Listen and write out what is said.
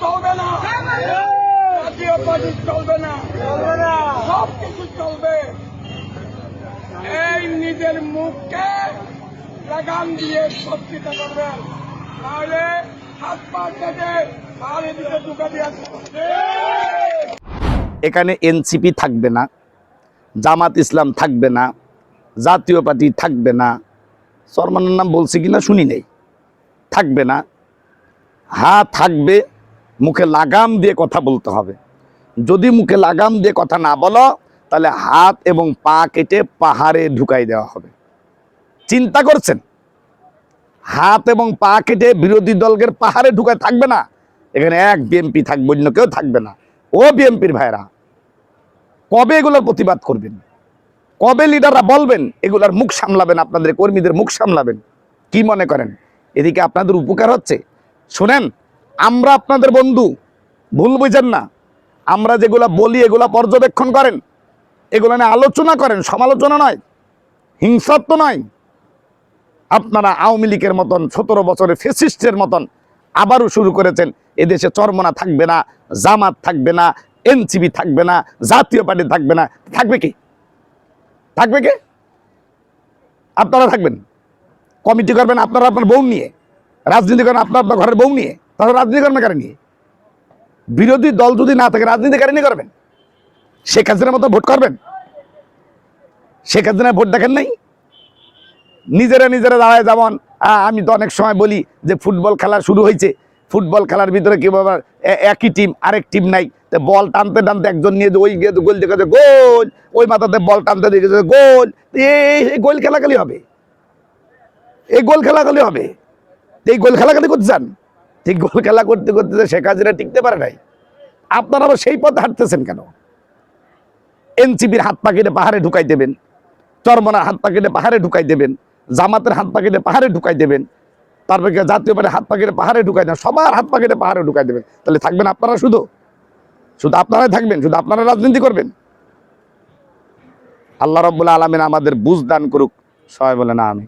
চলবে না। জাতীয় পার্টি চলবে না। চলবে না সব কিছু চলবে। এই নিজের মুখকে দিয়ে করবেন তাহলে হাত পা দিকে ঢুকে দিয়ে এখানে এনসিপি থাকবে না, জামাত ইসলাম থাকবে না, জাতীয় পার্টি থাকবে না। সরমানের নাম বলছি কিনা শুনি নেই। থাকবে না। হা থাকবে, মুখে লাগাম দিয়ে কথা বলতে হবে। যদি মুখে লাগাম দিয়ে কথা না বলো, তাহলে হাত এবং পা কেটে পাহাড়ে ঢুকাই দেওয়া হবে। চিন্তা করছেন? হাত এবং পা কেটে বিরোধী দলকে পাহাড়ে ঢুকায় থাকবে না? এখানে এক বিএমপি থাকবে, অন্য কেউ থাকবে না। ও বিএমপির ভাইরা, কবে এগুলোর প্রতিবাদ করবেন? কবে লিডাররা বলবেন, এগুলার মুখ সামলাবেন, আপনাদের কর্মীদের মুখ সামলাবেন? কি মনে করেন? এদিকে আপনাদের উপকার হচ্ছে? শোনেন, আমরা আপনাদের বন্ধু, ভুল বুঝেন না। আমরা যেগুলা বলি, এগুলা পর্যবেক্ষণ করেন। এগুলো নিয়ে আলোচনা করেন, সমালোচনা নয় হিংসাত্ম নয়। আপনারা আওয়ামী লীগের মতন, সতেরো বছরের ফেসিস্টের মতন আবারও শুরু করেছেন, এদেশে চরমনা থাকবে না, জামাত থাকবে না এনসিবি থাকবে না, জাতীয় পার্টি থাকবে না। থাকবে কি? থাকবে কে? আপনারা থাকবেন। কমিটি করবেন আপনারা আপনার বউ নিয়ে। রাজনীতি করেন আপনার আপনার ঘরের বউ নিয়ে, তাহলে রাজনীতি করবেন কারে নিয়ে? বিরোধী দল যদি না থাকে, রাজনীতি কারে নিয়ে করবেন? শেখ হাসিনার মতো ভোট করবেন? শেখ হাসিনার ভোট দেখেন নাই? নিজেরা নিজেরা দাঁড়ায় যেমন আমি তো অনেক সময় বলি যে ফুটবল খেলা শুরু হয়েছে, ফুটবল খেলার ভিতরে কি বাবা এ- একই টিম আরেক টিম নাই। তো বল টানতে টানতে একজন নিয়ে ওই গিয়ে গোল দেখে গোল! ওই মাথাতে বল টানতে দেখেছে, গোল! এই গোল খেলাখালি হবে। এই গোল খেলাখালি হবে। এই গোল খেলা খেলাখালি করতে চান ঠিক গোল খেলা করতে করতে শেখ হাসিনা টিকতে পারে নাই, আপনারা আবার সেই পথ হাঁটতেছেন কেন? এনসিপির হাত পা কেটে পাহাড়ে ঢুকাই দেবেন, চরমনার হাত পা কেটে পাহাড়ে ঢুকাই দেবেন, জামাতের হাত পা কেটে পাহাড়ে ঢুকাই দেবেন, তারপরে জাতীয় পার্টির হাত পা কেটে পাহাড়ে ঢুকাই দেবেন সবার হাত পা কেটে পাহাড়ে ঢুকাই দেবেন। তাহলে থাকবেন আপনারা শুধু? শুধু আপনারাই থাকবেন, শুধু আপনারা রাজনীতি করবেন। আল্লাহ রব্বুল্লাহ আলমিন আমাদের বুঝ দান করুক, সবাই বলে না আমি